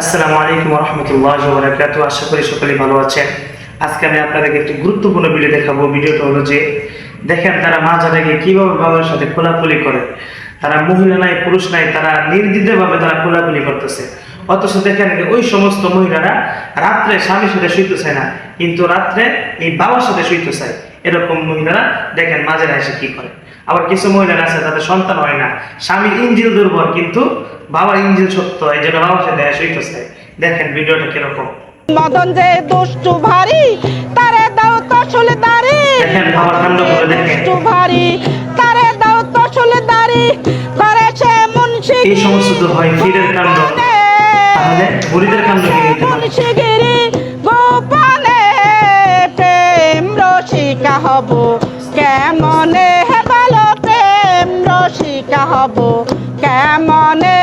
আসসালামু আলাইকুম রহমতুল্লাহ বরাকাতু আশা করি সকলেই ভালো আছেন। আজকে আমি আপনাদেরকে একটি গুরুত্বপূর্ণ ভিডিও দেখাবো। ভিডিওটা হলো যে, দেখেন তারা মাঝারে গিয়ে কীভাবে বাবার সাথে খোলাখুলি করে। তারা মহিলা নাই, পুরুষ নাই, তারা নির্দ্বিধাভাবে তারা খোলাখুলি করতেছে। অথচ দেখেন ওই সমস্ত মহিলারা রাত্রে স্বামীর সাথে শুইতে চায় না। কিন্তু রাত্রে এই বাবার সাথে শুইতে চায়। এরকম মহিলারা দেখেন মাঝারে এসে কি করে। আবার কিছু মহিলারা আছে তাদের সন্তান হয় না। স্বামীর ইঞ্জিল দুর্বল কিন্তু বাবার ইঞ্জিল সত্য এই জন্য বাবার সাথে চায় দেখেন ভিডিওটা কীরকম। মদন যে দুষ্টু ভারী তারে দাও দাঁড়ি। দেখেন বাবার কাণ্ড করে দেখেন। দুষ্টু ভারী তারে দাও দাঁড়ি। করেছে মুন্সি এই সমস্ত তো হয় ফিরের কাণ্ড। তাহলে বুড়িদের কাণ্ড কি হতে পারে? মুন্সিগিরি গোপালে প্রেম রসিকা হব। কেমনে নায়িকা হব কেমনে?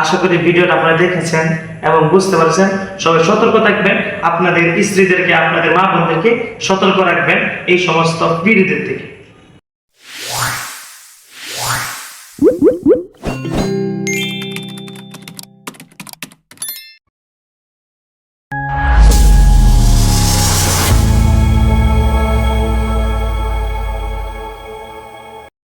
আশা করি ভিডিওটা আপনারা দেখেছেন এবং বুঝতে পারছেন। সবাই সতর্ক থাকবেন, আপনাদের স্ত্রীদেরকে, আপনাদের মা বোনদেরকে সতর্ক রাখবেন এই সমস্ত বিড়িদের থেকে।